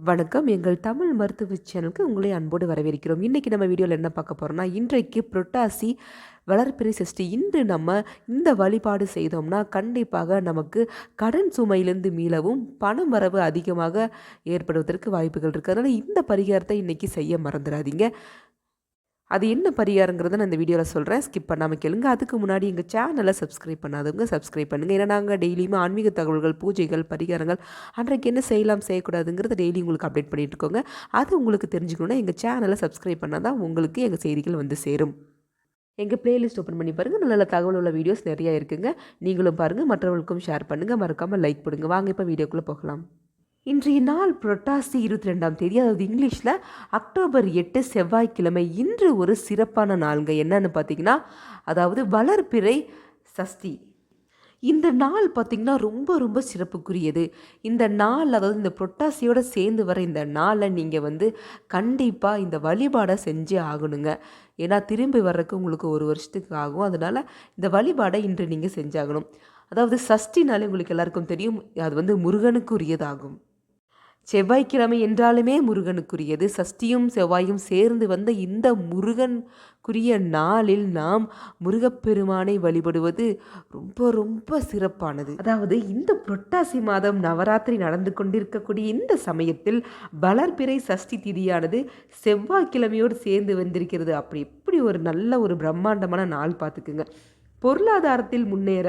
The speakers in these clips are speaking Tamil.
வணக்கம். எங்கள் தமிழ் மருத்துவ சேனலுக்கு உங்களை அன்போடு வரவேற்கிறோம். இன்றைக்கி நம்ம வீடியோவில் என்ன பார்க்க போகிறோம்னா இன்றைக்கு புரட்டாசி வளர்ப்பிறை சஷ்டி இன்று நம்ம இந்த வழிபாடு செய்தோம்னா கண்டிப்பாக நமக்கு கடன் சுமையிலிருந்து மீளவும் பணம் வரவு அதிகமாக ஏற்படுவதற்கு வாய்ப்புகள் இருக்குது அதனால் இந்த பரிகாரத்தை இன்றைக்கி செய்ய மறந்துடாதீங்க. அது என்ன பரிகாரங்கிறத நான் இந்த வீடியோவில் சொல்கிறேன் ஸ்கிப் பண்ணாமல் கேளுங்க. அதுக்கு முன்னாடி எங்கள் சேனலை சப்ஸ்கிரைப் பண்ணாதவங்க சப்ஸ்கிரைப் பண்ணுங்கள் ஏன்னா நாங்கள் டெய்லியுமே ஆன்மீக தகவல்கள் பூஜைகள் பரிகாரங்கள் அன்றைக்கு என்ன செய்யலாம் செய்யக்கூடாதுங்கிறத டெய்லி உங்களுக்கு அப்டேட் பண்ணிட்டு இருக்கோங்க அது உங்களுக்கு தெரிஞ்சுக்கணுன்னா எங்கள் சேனலை சப்ஸ்கிரைப் பண்ணால் தான் உங்களுக்கு எங்கள் செய்திகள் வந்து சேரும். எங்கள் பிளேலிஸ்ட் ஓப்பன் பண்ணி பாருங்கள் நல்ல நல்ல தகவல் உள்ள வீடியோஸ் நிறையா இருக்குங்க. நீங்களும் பாருங்கள் மற்றவர்களுக்கும் ஷேர் பண்ணுங்கள் மறக்காமல் லைக் பண்ணுங்கள் வாங்க இப்போ வீடியோக்குள்ளே போகலாம். இன்றைய நாள் புரட்டாசி இருபத்தி ரெண்டாம் தேதி அதாவது இங்கிலீஷில் அக்டோபர் எட்டு செவ்வாய்க்கிழமை. இன்று ஒரு சிறப்பான நாளுங்க. என்னன்னு பார்த்தீங்கன்னா அதாவது வளர்ப்பிறை சஷ்டி. இந்த நாள் பார்த்திங்கன்னா ரொம்ப ரொம்ப சிறப்புக்குரியது. இந்த நாள் அதாவது இந்த புரட்டாசியோடு சேர்ந்து வர இந்த நாளை நீங்கள் வந்து கண்டிப்பாக இந்த வழிபாடை செஞ்சே ஆகணுங்க. ஏன்னா திரும்பி வர்றதுக்கு உங்களுக்கு ஒரு வருஷத்துக்கு ஆகும். அதனால் இந்த வழிபாடை இன்று நீங்கள் செஞ்சாகணும். அதாவது சஷ்டினாலே உங்களுக்கு எல்லாருக்கும் தெரியும் அது வந்து முருகனுக்கு உரியதாகும் செவ்வாய்க்கிழமை என்றாலுமே முருகனுக்குரியது. சஷ்டியும் செவ்வாயும் சேர்ந்து வந்த இந்த முருகனுக்குரிய நாளில் நாம் முருகப்பெருமானை வழிபடுவது ரொம்ப ரொம்ப சிறப்பானது. அதாவது இந்த புரட்டாசி மாதம் நவராத்திரி நடந்து கொண்டிருக்கக்கூடிய இந்த சமயத்தில் வளர்பிறை சஷ்டி திதியானது செவ்வாய்க்கிழமையோடு சேர்ந்து வந்திருக்கிறது. அப்படி எப்படி ஒரு நல்ல ஒரு பிரம்மாண்டமான நாள் பார்த்துக்குங்க. பொருளாதாரத்தில் முன்னேற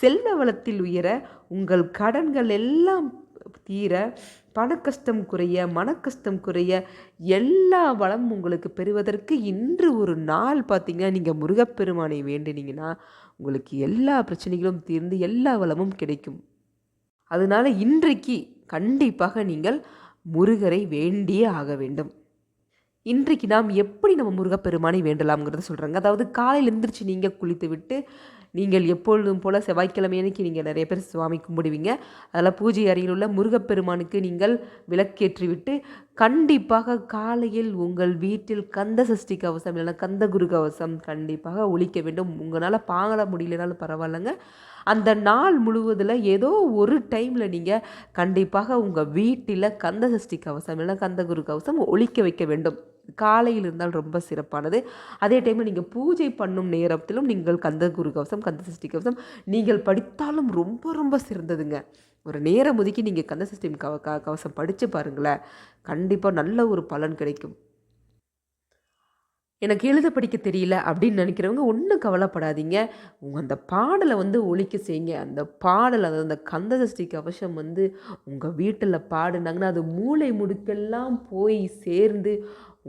செல்வ வளத்தில் உயர உங்கள் கடன்கள் எல்லாம் தீர பணக்கஷ்டம் குறைய மனக்கஷ்டம் குறைய எல்லா வளம் உங்களுக்கு பெறுவதற்கு இன்று ஒரு நாள் பார்த்தீங்கன்னா நீங்கள் முருகப்பெருமானை வேண்டினீங்கன்னா உங்களுக்கு எல்லா பிரச்சனைகளும் தீர்ந்து எல்லா வளமும் கிடைக்கும். அதனால் இன்றைக்கு கண்டிப்பாக நீங்கள் முருகரை வேண்டியே ஆக வேண்டும். இன்றைக்கு நாம் எப்படி நம்ம முருகப்பெருமானை வேண்டலாம்ங்கிறத சொல்கிறாங்க அதாவது காலையில் எழுந்திரிச்சு நீங்கள் குளித்து விட்டு நீங்கள் எப்பொழுதும் போல் செவ்வாய்க்கிழமை அன்னைக்கு நீங்கள் நிறைய பேர் சுவாமி கும்பிடுவீங்க. அதில் பூஜை அறையில் உள்ள முருகப்பெருமானுக்கு நீங்கள் விளக்கேற்றிவிட்டு கண்டிப்பாக காலையில் உங்கள் வீட்டில் கந்த சஷ்டி கவசம் இல்லைன்னா கந்த குரு கவசம் கண்டிப்பாக ஒழிக்க வேண்டும். உங்களால் பாங்கட முடியலனாலும் பரவாயில்லைங்க. அந்த நாள் முழுவதில் ஏதோ ஒரு டைமில் நீங்கள் கண்டிப்பாக உங்கள் வீட்டில் கந்த சஷ்டி கவசம் இல்லைன்னா கந்த குரு கவசம் ஒழிக்க வைக்க வேண்டும். காலையில் இருந்தால் ரொம்ப சிறப்பானது. அதே டைமில் நீங்கள் பூஜை பண்ணும் நேரத்திலும் நீங்கள் கந்த குரு கவசம் கந்த சஷ்டி கவசம் நீங்கள் படித்தாலும் ரொம்ப ரொம்ப சிறந்ததுங்க. ஒரு நேரம் ஒதுக்கி நீங்கள் கந்த சஷ்டி கவ க கவசம் படித்து பாருங்களேன். கண்டிப்பாக நல்ல ஒரு பலன் கிடைக்கும். எனக்கு எழுத படிக்க தெரியல அப்படின்னு நினைக்கிறவங்க ஒன்றும் கவலைப்படாதீங்க. உங்கள் அந்த பாடலை வந்து ஒழிக்க செய்யுங்க. அந்த பாடல் அது அந்த கந்தசஷ்டி கவசம் வந்து உங்கள் வீட்டில் பாடுனாங்கன்னா அது மூளை முடுக்கெல்லாம் போய் சேர்ந்து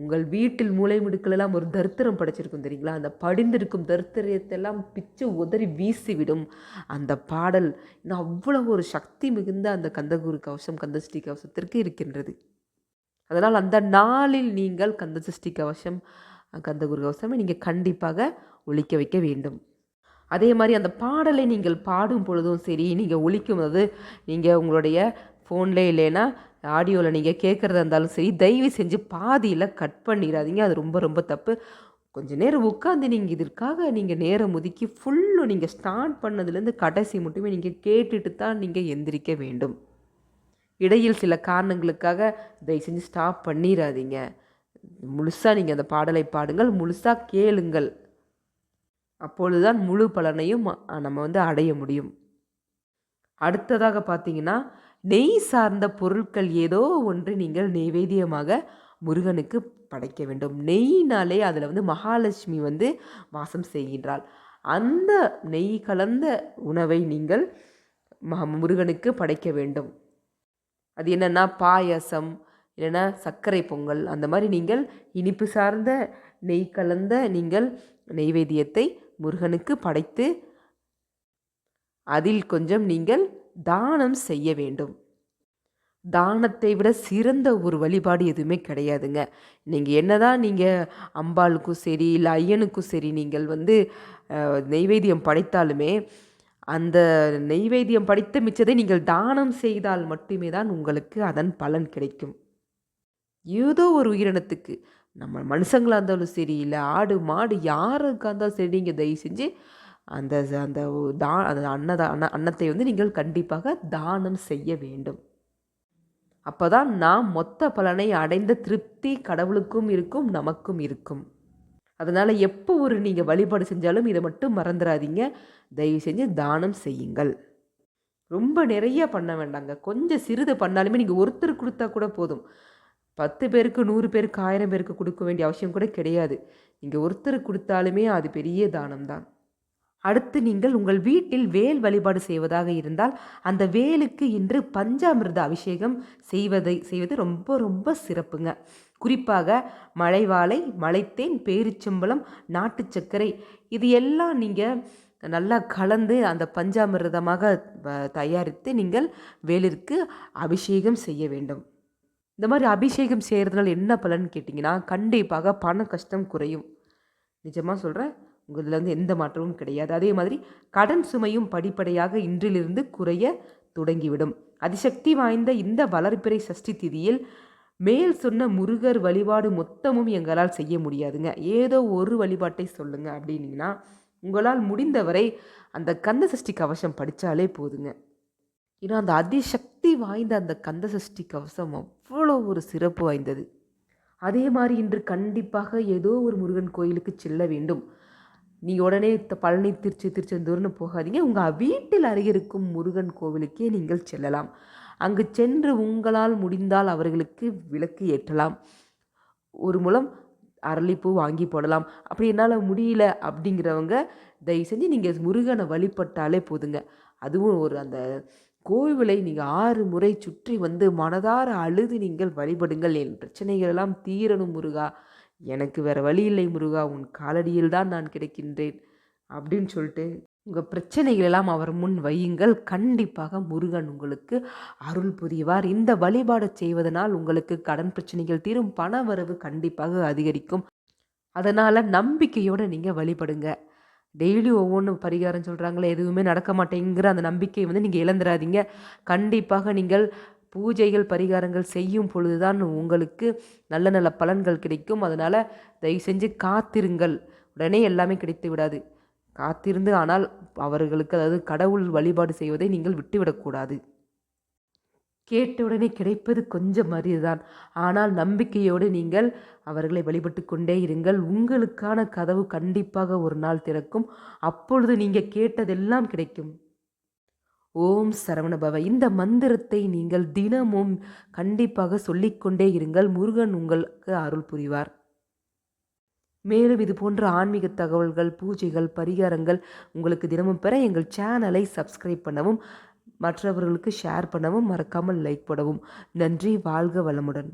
உங்கள் வீட்டில் மூளை முடுக்கலெல்லாம் ஒரு தரித்திரம் படைச்சிருக்கும் தெரியுங்களா? அந்த படிந்திருக்கும் தரித்திரத்தெல்லாம் பிச்சு உதறி வீசிவிடும். அந்த பாடல் இன்னும் அவ்வளோ ஒரு சக்தி மிகுந்த அந்த கந்தகுரு கவசம் கந்தசஷ்டி கவசத்திற்கு இருக்கின்றது. அதனால் அந்த நாளில் நீங்கள் கந்தசஷ்டி கவசம் கந்தகுரு கவசமை நீங்கள் கண்டிப்பாக ஒழிக்க வைக்க வேண்டும். அதே மாதிரி அந்த பாடலை நீங்கள் பாடும் பொழுதும் சரி நீங்கள் ஒழிக்கும் போது நீங்கள் உங்களுடைய ஃபோன்லேயே இல்லைன்னா ஆடியோவில் நீங்கள் கேட்குறதா இருந்தாலும் சரி தயவு செஞ்சு பாதியில் கட் பண்ணிடாதீங்க. அது ரொம்ப ரொம்ப தப்பு. கொஞ்சம் நேரம் உட்காந்து நீங்கள் இதற்காக நீங்கள் நேரம் ஒதுக்கி ஃபுல்லும் நீங்கள் ஸ்டார்ட் பண்ணதுலேருந்து கடைசி மட்டுமே நீங்கள் கேட்டுட்டு தான் நீங்கள் எந்திரிக்க வேண்டும். இடையில் சில காரணங்களுக்காக தயவு செஞ்சு ஸ்டாப் பண்ணிடாதீங்க. முழுசாக நீங்கள் அந்த பாடலை பாடுங்கள் முழுசாக கேளுங்கள். அப்பொழுதுதான் முழு பலனையும் நம்ம வந்து அடைய முடியும். அடுத்ததாக பார்த்தீங்கன்னா நெய் சார்ந்த பொருட்கள் ஏதோ ஒன்று நீங்கள் நைவேத்தியமாக முருகனுக்கு படைக்க வேண்டும். நெய்னாலே அதில் வந்து மகாலட்சுமி வந்து வாசம் செய்கின்றாள். அந்த நெய் கலந்த உணவை நீங்கள் முருகனுக்கு படைக்க வேண்டும். அது என்னென்னா பாயசம் இல்லைன்னா சர்க்கரை பொங்கல் அந்த மாதிரி நீங்கள் இனிப்பு சார்ந்த நெய் கலந்த நீங்கள் நெய்வேத்தியத்தை முருகனுக்கு படைத்து அதில் கொஞ்சம் நீங்கள் தானம் செய்ய வேண்டும். தானத்தை விட சிறந்த ஒரு வழிபாடு எதுவுமே கிடையாதுங்க. நீங்கள் என்னதான் நீங்கள் அம்பாளுக்கும் சரி இல்லை ஐயனுக்கும் சரி நீங்கள் வந்து நெய்வேத்தியம் படைத்தாலுமே அந்த நெய்வேத்தியம் படித்த மிச்சதை நீங்கள் தானம் செய்தால் மட்டுமே தான் உங்களுக்கு அதன் பலன் கிடைக்கும். ஏதோ ஒரு உயிரினத்துக்கு. நம்ம மனுஷங்களாக இருந்தாலும் சரி இல்லை ஆடு மாடு யாருக்காக இருந்தாலும் சரி நீங்கள் தயவு செஞ்சு அந்த அந்த தா அந்த அன்னதா அன்ன அன்னத்தை வந்து நீங்கள் கண்டிப்பாக தானம் செய்ய வேண்டும். அப்போ தான் நாம் மொத்த பலனை அடைந்த திருப்தி கடவுளுக்கும் இருக்கும் நமக்கும் இருக்கும். அதனால் எப்போ ஒரு நீங்கள் வழிபாடு செஞ்சாலும் இதை மட்டும் மறந்துடாதீங்க தயவு செஞ்சு தானம் செய்யுங்கள். ரொம்ப நிறைய பண்ண வேண்டாங்க. கொஞ்சம் சிறிது பண்ணாலுமே நீங்கள் ஒருத்தர் கொடுத்தா கூட போதும். பத்து பேருக்கு நூறு பேருக்கு ஆயிரம் பேருக்கு கொடுக்க வேண்டிய அவசியம் கூட கிடையாது. நீங்கள் ஒருத்தர் கொடுத்தாலுமே அது பெரிய தானம் தான் அடுத்து நீங்கள் உங்கள் வீட்டில் வேல் வழிபாடு செய்வதாக இருந்தால் அந்த வேலுக்கு இன்று பஞ்சாமிர்த அபிஷேகம் செய்வதை செய்வது ரொம்ப ரொம்ப சிறப்புங்க. குறிப்பாக மலைவாழை மலைத்தேன் பேரிச்சம்பளம் நாட்டு சர்க்கரை இது எல்லாம் நீங்கள் நல்லா கலந்து அந்த பஞ்சாமிர்தமாக தயாரித்து நீங்கள் வேலிற்கு அபிஷேகம் செய்ய வேண்டும். இந்த மாதிரி அபிஷேகம் செய்கிறதுனால என்ன பலன் கேட்டிங்கன்னா கண்டிப்பாக பண கஷ்டம் குறையும். நிஜமாக சொல்கிறேன் உங்களில் வந்து எந்த மாற்றமும் கிடையாது. அதே மாதிரி கடன் சுமையும் படிப்படியாக இன்றிலிருந்து குறைய தொடங்கிவிடும். அதிசக்தி வாய்ந்த இந்த வளர்ப்பிறை சஷ்டி திதியில் மேல் சொன்ன முருகர் வழிபாடு மொத்தமும் எங்களால் செய்ய முடியாதுங்க. ஏதோ ஒரு வழிபாட்டை சொல்லுங்கள் அப்படின்னீங்கன்னா உங்களால் முடிந்தவரை அந்த கந்த சஷ்டி கவசம் படித்தாலே போதுங்க. ஏன்னா அந்த அதிசக்தி வாய்ந்த அந்த கந்த சஷ்டி கவசம் அவ்வளோ ஒரு சிறப்பு வாய்ந்தது. அதே மாதிரி இன்று கண்டிப்பாக ஏதோ ஒரு முருகன் கோயிலுக்கு செல்ல வேண்டும். நீங்கள் உடனே பழனி திருச்சி திருச்செந்தூர்னு போகாதீங்க. உங்கள் வீட்டில் அருகிருக்கும் முருகன் கோவிலுக்கே நீங்கள் செல்லலாம். அங்கு சென்று உங்களால் முடிந்தால் அவர்களுக்கு விளக்கு ஏற்றலாம். ஒரு மூலம் அரளிப்பூ வாங்கி போடலாம். அப்படி என்னால் முடியல அப்படிங்கிறவங்க தயவு செஞ்சு நீங்கள் முருகனை வழிபட்டாலே போதுங்க. அதுவும் ஒரு அந்த கோவிலை நீங்கள் ஆறு முறை சுற்றி வந்து மனதார அழுது நீங்கள் வழிபடுங்கள். என் பிரச்சனைகள் எல்லாம் தீரணும் முருகா. எனக்கு வேறு வழி இல்லை முருகா. உன் காலடியில் தான் நான் கிடைக்கின்றேன். அப்படின்னு சொல்லிட்டு உங்கள் பிரச்சனைகள் எல்லாம் அவர் முன் வையுங்கள். கண்டிப்பாக முருகன் உங்களுக்கு அருள் புரிவார். இந்த வழிபாடு செய்வதனால் உங்களுக்கு கடன் பிரச்சனைகள் தீரும். பண வரவு கண்டிப்பாக அதிகரிக்கும். அதனால் நம்பிக்கையோடு நீங்கள் வழிபடுங்க. டெய்லி ஒவ்வொன்றும் பரிகாரம் சொல்கிறாங்களே எதுவுமே நடக்க மாட்டேங்கிற அந்த நம்பிக்கையை வந்து நீங்கள் இழந்துடாதீங்க கண்டிப்பாக நீங்கள் பூஜைகள் பரிகாரங்கள் செய்யும் பொழுது தான் உங்களுக்கு நல்ல நல்ல பலன்கள் கிடைக்கும். அதனால் தயவு செஞ்சு காத்திருங்கள். உடனே எல்லாமே கிடைத்து விடாது. காத்திருந்து ஆனால் அவர்களுக்கு அதாவது கடவுள் வழிபாடு செய்வதை நீங்கள் விட்டுவிடக்கூடாது. கேட்டவுடனே கிடைப்பது கொஞ்சம் அரிதுதான். ஆனால் நம்பிக்கையோடு நீங்கள் அவர்களை வழிபட்டு கொண்டே இருங்கள். உங்களுக்கான கதவு கண்டிப்பாக ஒரு நாள் திறக்கும். அப்பொழுது நீங்கள் கேட்டதெல்லாம் கிடைக்கும். ஓம் சரவணபவ. இந்த மந்திரத்தை நீங்கள் தினமும் கண்டிப்பாக சொல்லிக்கொண்டே இருங்கள். முருகன் உங்களுக்கு அருள் புரிவார். மேலும் இது போன்ற ஆன்மீக தகவல்கள் பூஜைகள் பரிகாரங்கள் உங்களுக்கு தினமும் பெற எங்கள் சேனலை சப்ஸ்கிரைப் பண்ணவும் மற்றவர்களுக்கு ஷேர் பண்ணவும் மறக்காமல் லைக் போடவும். நன்றி வாழ்க வளமுடன்.